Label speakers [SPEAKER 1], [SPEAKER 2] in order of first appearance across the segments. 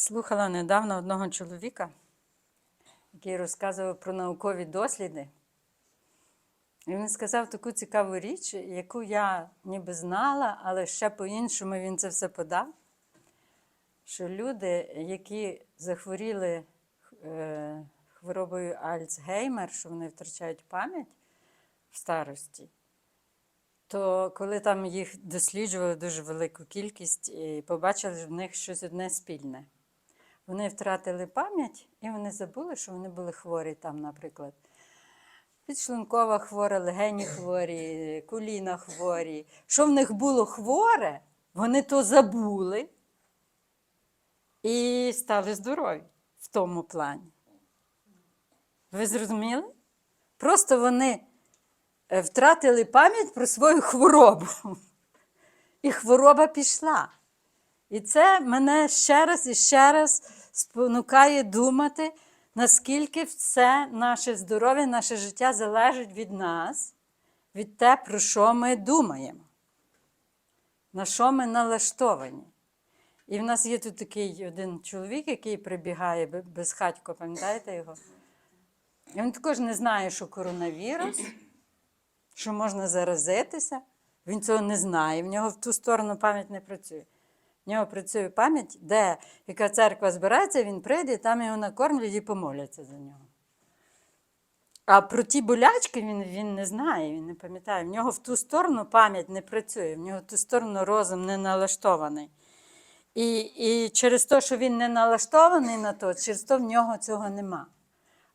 [SPEAKER 1] Слухала недавно одного чоловіка, який розказував про наукові досліди. І він сказав таку цікаву річ, яку я ніби знала, але ще по-іншому він це все подав. Що люди, які захворіли е, хворобою Альцгеймер, що вони втрачають пам'ять в старості, то коли там їх досліджували дуже велику кількість і побачили в них щось одне спільне. Вони втратили пам'ять і вони забули, що вони були хворі там, наприклад. Підшлункова хвора, легені хворі, коліна хворі. Що в них було хворе, вони то забули і стали здорові в тому плані. Ви зрозуміли? Просто вони е, втратили пам'ять про свою хворобу. І хвороба пішла. І це мене ще раз і ще раз спонукає думати, наскільки все наше здоров'я, наше життя залежить від нас, від те, про що ми думаємо, на що ми налаштовані. І в нас є тут такий один чоловік, який прибігає безхатько, пам'ятаєте його? І він також не знає, що коронавірус, що можна заразитися. Він цього не знає, в нього в ту сторону пам'ять не працює. В нього працює пам'ять, де яка церква збирається, він прийде, там його накормлять і помоляться за нього. А про ті болячки він, він не знає, він не пам'ятає. В нього в ту сторону пам'ять не працює, в нього в ту сторону розум не налаштований. І, і через те, що він не налаштований на то, через то в нього цього нема.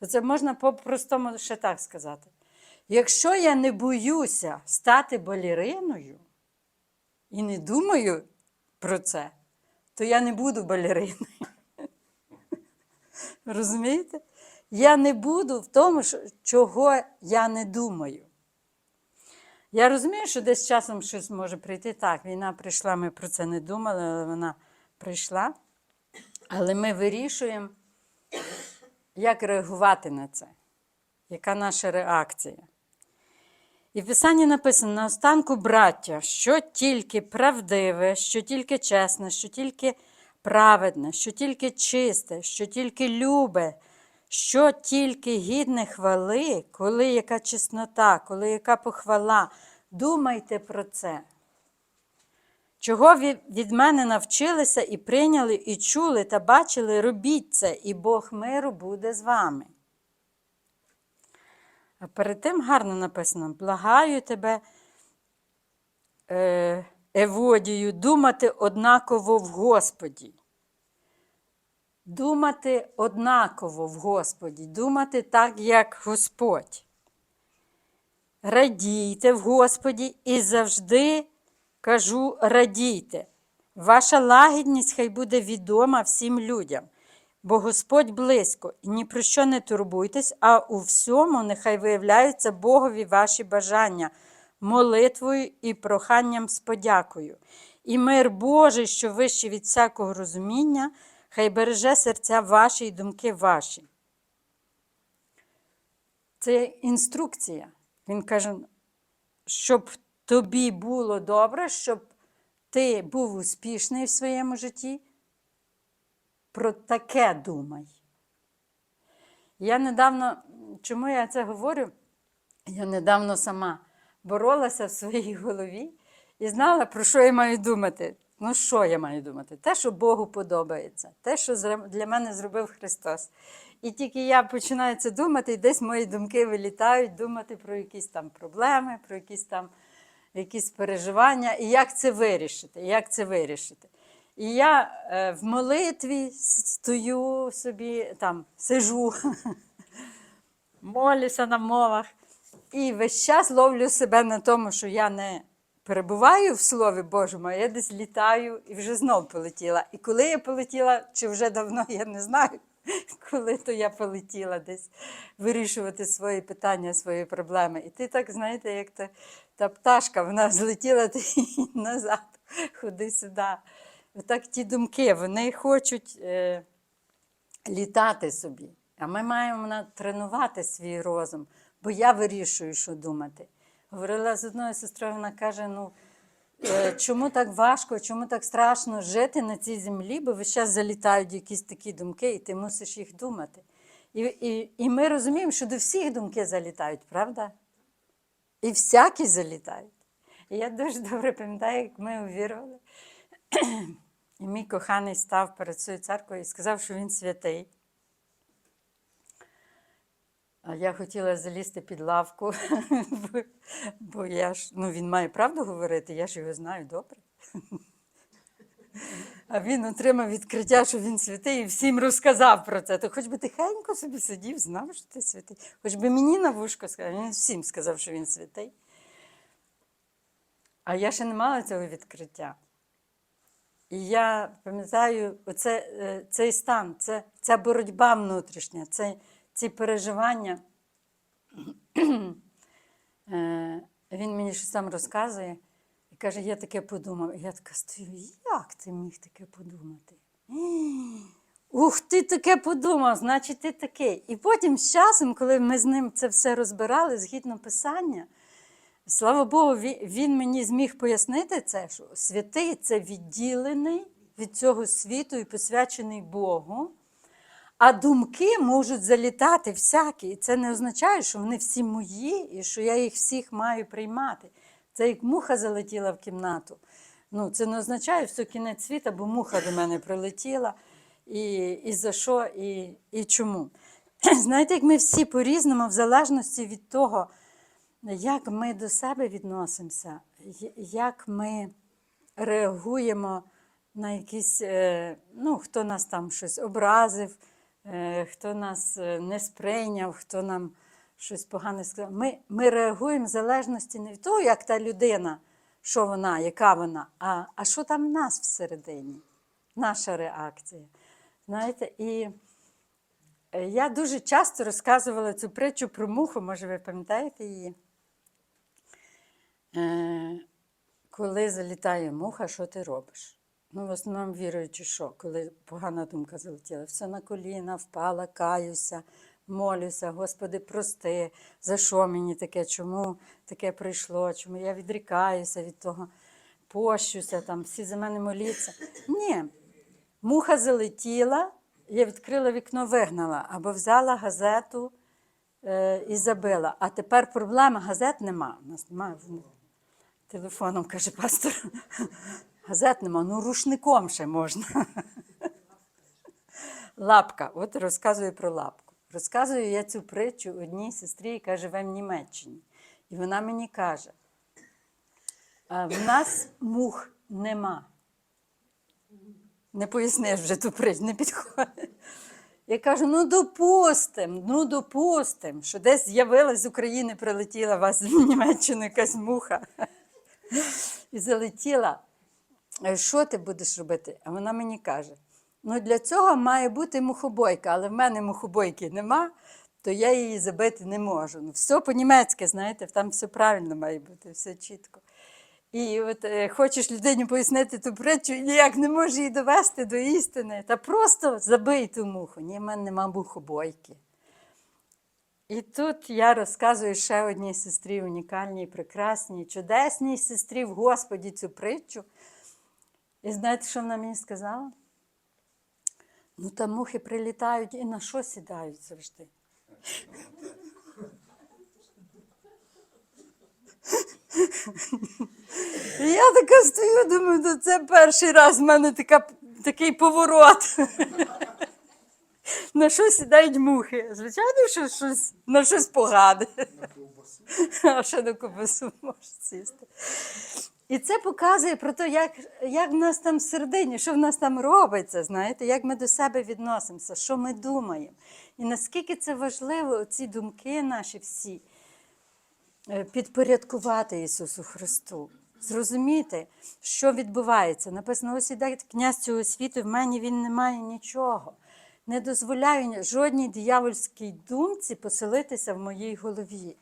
[SPEAKER 1] Це можна по-простому ще так сказати. Якщо я не боюся стати балериною і не думаю про це, то я не буду балериною. Розумієте? Я не буду в тому, чого я не думаю. Я розумію, що десь часом щось може прийти. Так, війна прийшла, ми про це не думали, але вона прийшла. Але ми вирішуємо, як реагувати на це, яка наша реакція. І в Писанні написано наостанку, браття, що тільки правдиве, що тільки чесне, що тільки праведне, що тільки чисте, що тільки любе, що тільки гідне хвали, коли яка чеснота, коли яка похвала. Думайте про це. Чого ви від мене навчилися і прийняли, і чули та бачили, робіть це, і Бог миру буде з вами. А перед тим гарно написано: благаю тебе, е, Еводію, думати однаково в Господі. Думати однаково в Господі, думати так, як Господь. Радійте в Господі і завжди кажу, радійте. Ваша лагідність хай буде відома всім людям, бо Господь близько, і ні про що не турбуйтесь, а у всьому нехай виявляються Богові ваші бажання, молитвою і проханням з подякою. І мир Божий, що вище від всякого розуміння, хай береже серця ваші і думки ваші. Це інструкція. Він каже, щоб тобі було добре, щоб ти був успішний в своєму житті. Про таке думай. Я недавно, чому я це говорю? Я недавно сама боролася в своїй голові і знала, про що я маю думати. Ну, що я маю думати? Те, що Богу подобається, те, що для мене зробив Христос. І тільки я починаю це думати, і десь мої думки вилітають, думати про якісь там проблеми, про якісь там якісь переживання, і як це вирішити, як це вирішити. І я е, в молитві стою собі, там сижу, молюся на мовах, і весь час ловлю себе на тому, що я не перебуваю в Слові Божому, а я десь літаю і вже знов полетіла. І коли я полетіла, чи вже давно я не знаю, коли то я полетіла десь вирішувати свої питання, свої проблеми. І ти так, знаєте, як та, та пташка, вона злетіла ти назад, ходи сюди. Отак ті думки, вони хочуть е, літати собі. А ми маємо тренувати свій розум, бо я вирішую, що думати. Говорила з одною сестрою, вона каже: ну, е, чому так важко, чому так страшно жити на цій землі, бо весь час залітають якісь такі думки, і ти мусиш їх думати. І, і, і ми розуміємо, що до всіх думки залітають, правда? І всякі залітають. І я дуже добре пам'ятаю, як ми увірували. І мій коханий став перед цією церквою і сказав, що він святий. А я хотіла залізти під лавку, бо, я ж, ну, він має правду говорити, я ж його знаю добре. А він отримав відкриття, що він святий, і всім розказав про це. То хоч би тихенько собі сидів, знав, що ти святий. Хоч би мені на вушко сказав, він всім сказав, що він святий. А я ще не мала цього відкриття. І я пам'ятаю, оце, е, цей стан, це, ця боротьба внутрішня, це, ці переживання. Е, Він мені щось там розказує і каже, я таке подумав. І я така стою, як ти міг таке подумати? Ух, ти таке подумав, значить ти такий. І потім з часом, коли ми з ним це все розбирали згідно писання, Слава Богу, він, мені зміг пояснити це, що святий це відділений від цього світу і посвячений Богу. А думки можуть залітати всякі. І це не означає, що вони всі мої і що я їх всіх маю приймати. Це як муха залетіла в кімнату. Ну, це не означає, що кінець світа, бо муха до мене прилетіла. І, і за що, і, і чому. Знаєте, як ми всі по-різному, в залежності від того, як ми до себе відносимося, як ми реагуємо на якісь, е, ну, хто нас там щось образив, е, хто нас е, не сприйняв, хто нам щось погане сказав. Ми, ми реагуємо в залежності не від того, як та людина, що вона, яка вона, а, а що там в нас всередині, наша реакція. Знаєте, і я дуже часто розказувала цю притчу про муху, може, ви пам'ятаєте її? Е, коли залітає муха, що ти робиш? Ну, в основному віруючи, що коли погана думка залетіла, все на коліна, впала, каюся, молюся, Господи, прости, за що мені таке, чому таке прийшло, чому я відрікаюся від того, пощуся, там, всі за мене моліться. Ні, муха залетіла, я відкрила вікно, вигнала, або взяла газету е, і забила. А тепер проблема газет нема. У нас немає телефоном, каже пастор. Газет нема, ну рушником ще можна. Лапка, от розказую про лапку. Розказую я цю притчу одній сестрі, яка живе в Німеччині. І вона мені каже: в нас мух нема. Не поясниш вже ту притчу, не підходить. Я кажу: ну допустим, ну допустим, що десь з'явилась з України, прилетіла вас в Німеччину якась муха і залетіла. «Е, Що ти будеш робити? А вона мені каже: ну для цього має бути мухобойка, але в мене мухобойки нема, то я її забити не можу. Ну, все по-німецьки, знаєте, там все правильно має бути, все чітко. І от е, хочеш людині пояснити ту притчу, і ніяк не можеш її довести до істини. Та просто забий ту муху. Ні, в мене нема мухобойки. І тут я розказую ще одній сестрі, унікальній, прекрасній, чудесній сестрі в Господі цю притчу. І знаєте, що вона мені сказала? Ну, там мухи прилітають і на що сідають завжди. Я така стою, думаю, ну це перший раз в мене така, такий поворот. На що сідають мухи? Звичайно, що щось, на щось погане. А ще на ковбасу може сісти. І це показує про те, як, як в нас там всередині, що в нас там робиться, знаєте, як ми до себе відносимося, що ми думаємо. І наскільки це важливо, ці думки наші всі, е, підпорядкувати Ісусу Христу. Зрозуміти, що відбувається. Написано, ось іде князь цього світу, в мені він не має нічого. Не дозволяю жодній диявольській думці поселитися в моїй голові.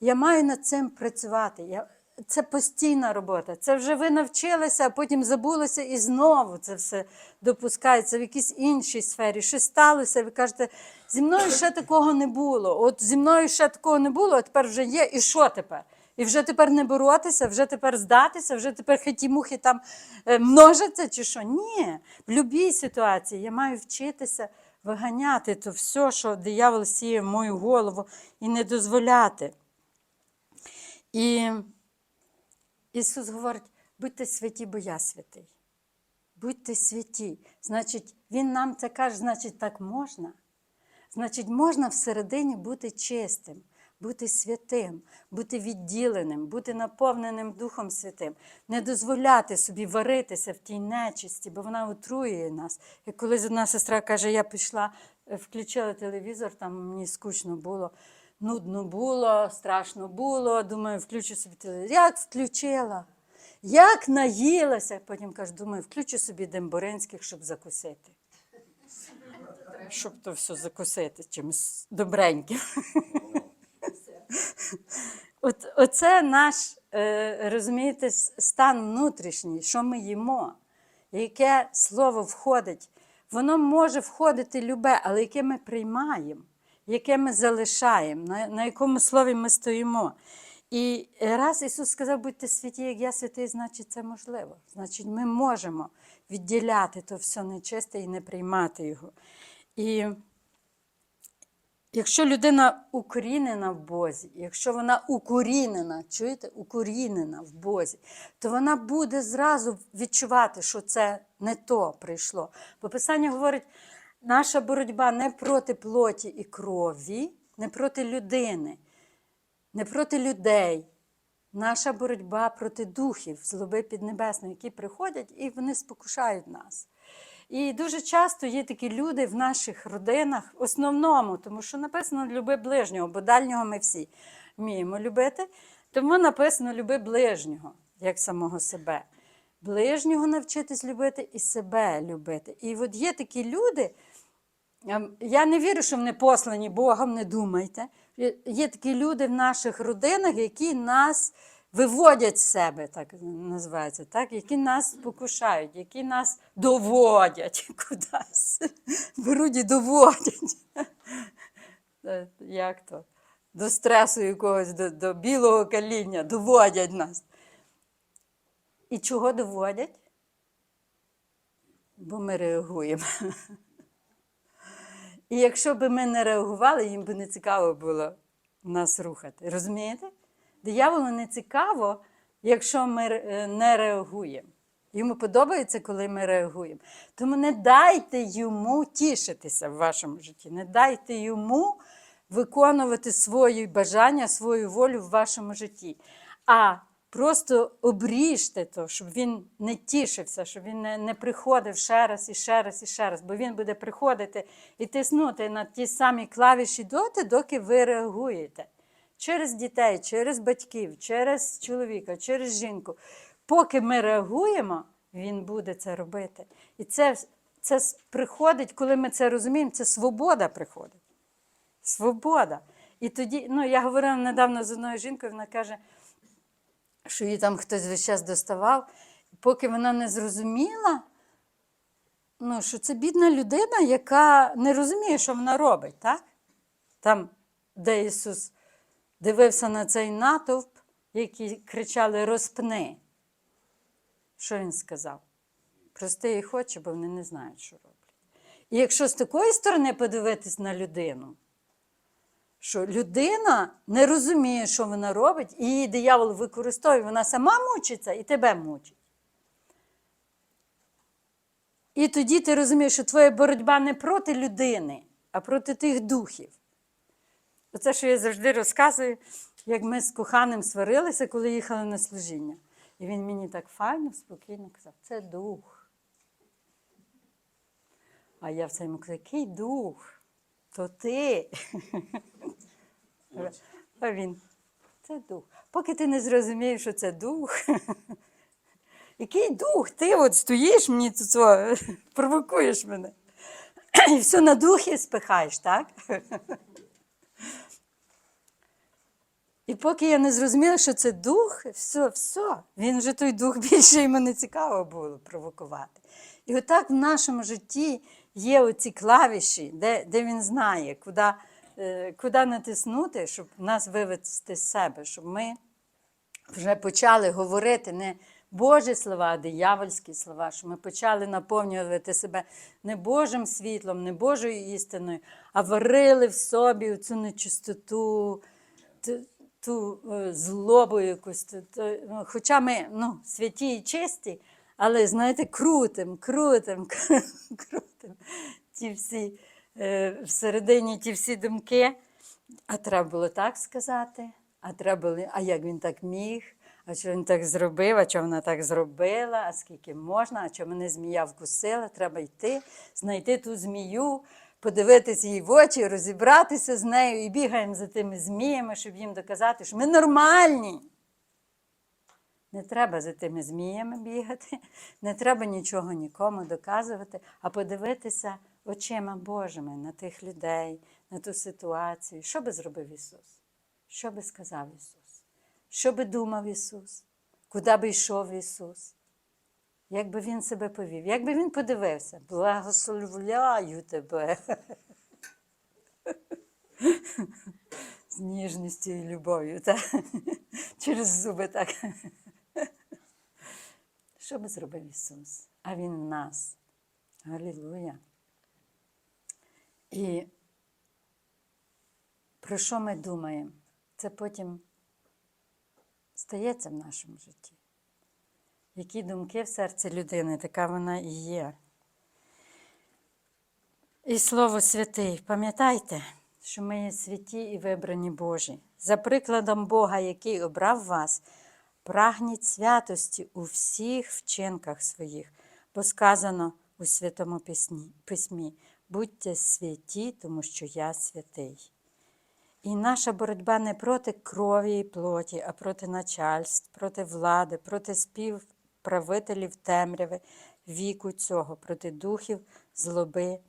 [SPEAKER 1] Я маю над цим працювати. Я... Це постійна робота. Це вже ви навчилися, а потім забулося і знову це все допускається в якійсь іншій сфері. Щось сталося, ви кажете, зі мною ще такого не було. От зі мною ще такого не було, а тепер вже є. І що тепер? І вже тепер не боротися, вже тепер здатися, вже тепер хиті мухи там е, множаться чи що? Ні. В будь-якій ситуації я маю вчитися виганяти то все, що диявол сіє в мою голову, і не дозволяти. І Ісус говорить: будьте святі, бо я святий. Будьте святі. Значить, Він нам це каже, значить, так можна. Значить, можна всередині бути чистим, бути святим, бути відділеним, бути наповненим Духом Святим, не дозволяти собі варитися в тій нечисті, бо вона отруює нас. Як колись одна сестра каже, я пішла, е, включила телевізор, там мені скучно було, нудно було, страшно було. Думаю, включу собі телевізор. Як включила? Як наїлася, потім кажу, думаю, включу собі демборинських, щоб закусити. Щоб то все закусити чимось добреньким. От, оце наш, е, розумієте, стан внутрішній, що ми їмо, яке слово входить. Воно може входити любе, але яке ми приймаємо, яке ми залишаємо, на, на якому слові ми стоїмо. І раз Ісус сказав, будьте святі, як я святий, значить це можливо. Значить, ми можемо відділяти то все нечисте і не приймати його. І Якщо людина укорінена в Бозі, якщо вона укорінена, чуєте, укорінена в Бозі, то вона буде зразу відчувати, що це не то прийшло. Бо Писання говорить, наша боротьба не проти плоті і крові, не проти людини, не проти людей. Наша боротьба проти духів злоби піднебесної, які приходять і вони спокушають нас. І дуже часто є такі люди в наших родинах, в основному, тому що написано люби ближнього, бо дальнього ми всі вміємо любити. Тому написано люби ближнього, як самого себе. Ближнього навчитись любити і себе любити. І от є такі люди, ем, я не вірю, що вони послані Богом, не думайте. Є- такі люди в наших родинах, які нас виводять з себе, так називається, так? які нас спокушають, які нас доводять кудись. Беруть і доводять. Як то? До стресу якогось, до, до білого каління, доводять нас. І чого доводять? Бо ми реагуємо. І якщо б ми не реагували, їм би не цікаво було нас рухати. Розумієте? Дияволу не цікаво, якщо ми е, не реагуємо. Йому подобається, коли ми реагуємо. Тому не дайте йому тішитися в вашому житті, не дайте йому виконувати свої бажання, свою волю в вашому житті. А просто обріжте то, щоб він не тішився, щоб він не, не приходив ще раз і ще раз і ще раз, бо він буде приходити і тиснути на ті самі клавіші доти, доки ви реагуєте. Через дітей, через батьків, через чоловіка, через жінку. Поки ми реагуємо, він буде це робити. І це, це приходить, коли ми це розуміємо, це свобода приходить. Свобода. І тоді, ну я говорила недавно з одною жінкою, вона каже, що її там хтось весь час доставав, поки вона не зрозуміла, ну, що це бідна людина, яка не розуміє, що вона робить, так? Там, де Ісус дивився на цей натовп, які кричали розпни. Що він сказав? Прости їх очі, бо вони не знають, що роблять. І якщо з такої сторони подивитись на людину, що людина не розуміє, що вона робить, і її диявол використовує, вона сама мучиться і тебе мучить. І тоді ти розумієш, що твоя боротьба не проти людини, а проти тих духів. Оце, що я завжди розказую, як ми з коханим сварилися, коли їхали на служіння. І він мені так файно, спокійно казав, це дух. А я все йому кажу, який дух? То ти. А він, це дух. Поки ти не зрозумієш, що це дух. Який дух? Ти от стоїш мені тут провокуєш мене. І все на духи спихаєш, так? І поки я не зрозуміла, що це дух, все, все, він вже той дух більше йому не цікаво було провокувати. І отак в нашому житті є оці клавіші, де, де він знає, куди, е, куди натиснути, щоб нас вивести з себе, щоб ми вже почали говорити не Божі слова, а диявольські слова, що ми почали наповнювати себе не Божим світлом, не Божою істиною, а варили в собі цю нечистоту, ту, е, злобу якусь. ту- ту- ну, Хоча ми ну, святі і чисті, але, знаєте, крутим, крутим, крутим ті всі е, всередині ті всі думки. А треба було так сказати, а треба було, а як він так міг, а що він так зробив, а що вона так зробила, а скільки можна, а що мене змія вкусила, треба йти, знайти ту змію, подивитися їй в очі, розібратися з нею і бігаємо за тими зміями, щоб їм доказати, що ми нормальні. Не треба за тими зміями бігати, не треба нічого нікому доказувати, а подивитися очима Божими на тих людей, на ту ситуацію. Що би зробив Ісус? Що би сказав Ісус? Що би думав Ісус? Куди би йшов Ісус? Як би Він себе повів? Як би Він подивився? Благословляю тебе. З ніжністю і любов'ю, через зуби так. Що би зробив Ісус? А Він в нас. Галілуя. І про що ми думаємо? Це потім стається в нашому житті. Які думки в серці людини, така вона і є. І Слово святий, пам'ятайте, що ми є святі і вибрані Божі. За прикладом Бога, який обрав вас, прагніть святості у всіх вчинках своїх, бо сказано у Святому Письмі, будьте святі, тому що я святий. І наша боротьба не проти крові і плоті, а проти начальств, проти влади, проти співправителів темряви, віку цього, проти духів злоби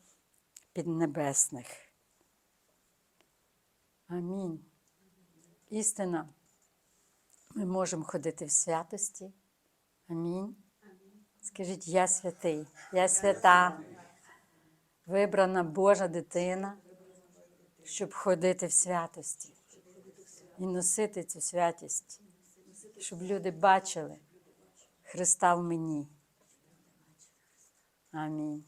[SPEAKER 1] піднебесних. Амінь. Істина. Ми можемо ходити в святості. Амінь. Скажіть, я святий, я свята, вибрана Божа дитина, щоб ходити в святості і носити цю святість, щоб люди бачили Христа в мені. Амінь.